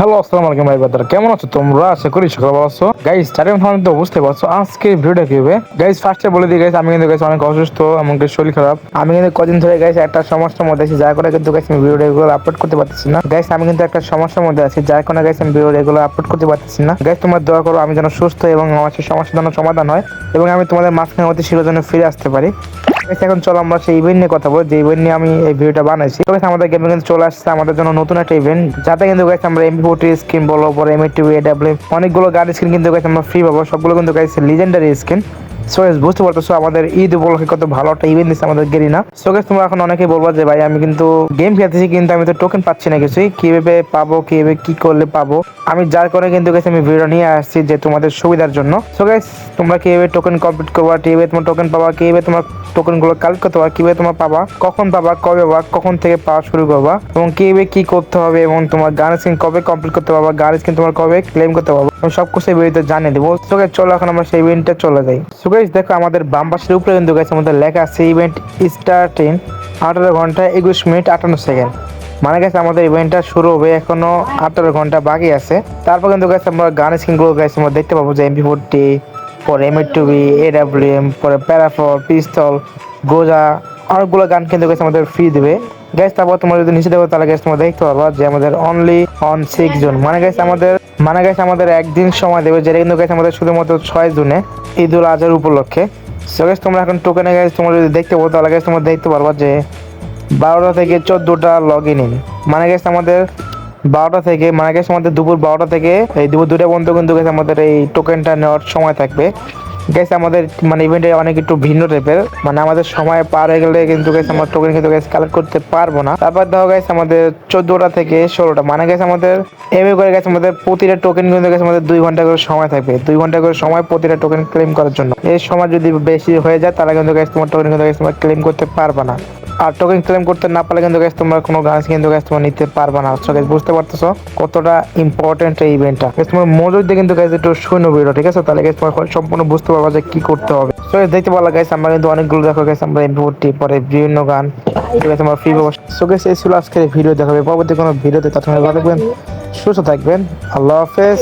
Hello, আসসালামু আলাইকুম ভাই বাদার কেমন আছো তোমরা? আশা করি সকাল ভালো আছো। গাইস চারিম থামেন তো বুঝতে পারছ। আজকে ভিডিওটা কি হবে? গাইস ফার্স্টে বলে দিই গাইস আমি কিন্তু গাইস অনেক অসুস্থ আমাকে শরীর খারাপ। আমি কিন্তু কদিন ধরে গাইস একটা সমস্যার মধ্যে আছি, যার কারণে কিন্তু গাইস আমি ভিডিও রেগুলার আপলোড করতে পারতেছি না। গাইস আমি কিন্তু একটা সমস্যার মধ্যে আছি, যার কারণে গাইস আমি ভিডিও রেগুলার আপলোড করতে পারতেছি না। গাইস তোমরা দোয়া করো, আমি যেন সুস্থ এবং আমার সেই সমস্যার জন্য সমাধান হয় এবং আমি তোমাদের মাঝখানে অতি শীঘ্র যেন ফিরে আসতে পারি। এখন চলো আমরা সেই ইভেন্ট নিয়ে কথা বলব যে ইভেন্ট নিয়ে আমি এই ভিডিওটা বানাইছি। তো আমাদের গেমে কিন্তু চলে আসছে আমাদের জন্য নতুন একটা ইভেন্ট যাতে কিন্তু গাইছে আমরা এমপি ফোর্টি স্কিন বলো, পরে এম এডাব্লিউ অনেকগুলো গাড়ি স্কিন কিন্তু গাইছে আমরা ফ্রি পাবো। সবগুলো কিন্তু গাইছে লিজেন্ডারি স্কিন সো বুঝতে পারতেছো, আমাদের ঈদ উপলক্ষে কত ভালো একটা ইভেন্ট দিচ্ছে আমাদের তোমরা এখন বলব যে, ভাই, আমি কিন্তু গেম খেলতেছি, কিন্তু আমি তো টোকেন পাচ্ছি না কিছুই। কীভাবে পাবো, কীভাবে কি করলে পাবো? আমি যার কারণে কিন্তু গেছে আমি ভিডিও নিয়ে আসছি যে তোমাদের সুবিধার জন্য। তোমরা কীভাবে টোকেন কমপ্লিট করবা, কীভাবে তোমার টোকেন পাবা, কীভাবে তোমার টোকেনগুলো কালেক্ট করতে পারবা কীভাবে তোমার পাবা, কখন পাবা, কবে পাবা, কখন থেকে পাওয়া শুরু করবা, এবং কীভাবে কি করতে হবে, এবং তোমার গান কবে কমপ্লিট করতে পারবা গান স্কিন তোমার কবে ক্লেম করতে পারবা আমি সব কিছু এই ভিডিওতে জানিয়ে দেবো। সো গাইস চলো এখন আমরা সেই ইভেন্টে চলে যাই। গাইস দেখো আমাদের বাম পাশের উপরে কিন্তু গাইস আমাদের লেখা আছে ইভেন্ট স্টার্টিং আঠারো ঘণ্টা একুশ মিনিট আটান্ন সেকেন্ড মানে গেছে আমাদের ইভেন্টটা শুরু হবে এখনও আঠারো ঘণ্টা বাকি আছে। তারপর কিন্তু গেছে আমরা গান স্কিনগুলো গেছে আমরা দেখতে পাবো যে এমপি ফোরটি পরে এম টুবি এডাব্লিউএম পরে প্যারাফল পিস্তল গোজা অনেকগুলো গান কিন্তু গেছে আমাদের ফ্রি দেবে। গ্যাস তারপর তোমরা যদি নিচে দেবো তাহলে গ্যাস তোমরা দেখতে পারবা যে আমাদের অনলি অন সিক্স জুন। মানে গেছে আমাদের মানে গেছে আমাদের একদিন সময় দেবে, যেটা কিন্তু গেছে আমাদের শুধুমাত্র ছয় জুনে ঈদ উল আজহার উপলক্ষে। সো গেছে তোমরা এখন টোকেনে গেছে তোমরা যদি দেখতে পাবো তাহলে গেছে তোমরা দেখতে পারবা যে বারোটা থেকে চোদ্দোটা লগ ইন মানে গেছে আমাদের বারোটা থেকে মানে গেছে আমাদের দুপুর বারোটা থেকে এই দুপুর দুটা পর্যন্ত কিন্তু গেছে আমাদের এই টোকেনটা নেওয়ার সময় থাকবে। গেছে আমাদের মানে ইভেন্টে অনেক একটু ভিন্ন টাইপের মানে আমাদের সময় পার হয়ে গেলে কিন্তু গেছে আমরা টোকেন কিন্তু গেছে কালেক্ট করতে পারব না। তারপর দেখো গেছে আমাদের চোদ্দোটা থেকে ষোলোটা। মানে গেছে আমাদের এম এ করে গেছে আমাদের প্রতিটা টোকেন কিন্তু গেছে আমাদের দুই ঘণ্টা করে সময় থাকবে। দুই ঘণ্টা করে সময় প্রতিটা টোকেন ক্লেম করার জন্য। এই সময় যদি বেশি হয়ে যায়, তাহলে কিন্তু গেছে তোমার টোকেন কিন্তু গেছে তোমার ক্লেম করতে পারব না। আর টোকেন ক্লেম করতে না পারলে কিন্তু গ্যাস তোমরা কোনো গাছ কিন্তু গ্যাস তোমরা নিতে পারবে না। সো guys, বুঝতে পারতেছো কতটা ইম্পর্টেন্ট এই ইভেন্টটা গ্যাস তোমার মজুর দিয়ে কিন্তু গ্যাস একটু শূন্য ভিডিও ঠিক আছে? তাহলে গ্যাস তোমার সম্পূর্ণ বুঝতে পারবা যে কি করতে হবে। সো দেখতে পারলা গাইস আমরা কিন্তু অনেকগুলো দেখো গেছে আমরা এমপি পরে বিভিন্ন গান। ঠিক আছে আমরা ফ্রি সো গেছে এই ছিল আজকের ভিডিও দেখাবে পরবর্তী কোনো ভিডিওতে তখন ভালো থাকবেন সুস্থ থাকবেন। আল্লাহ হাফেজ।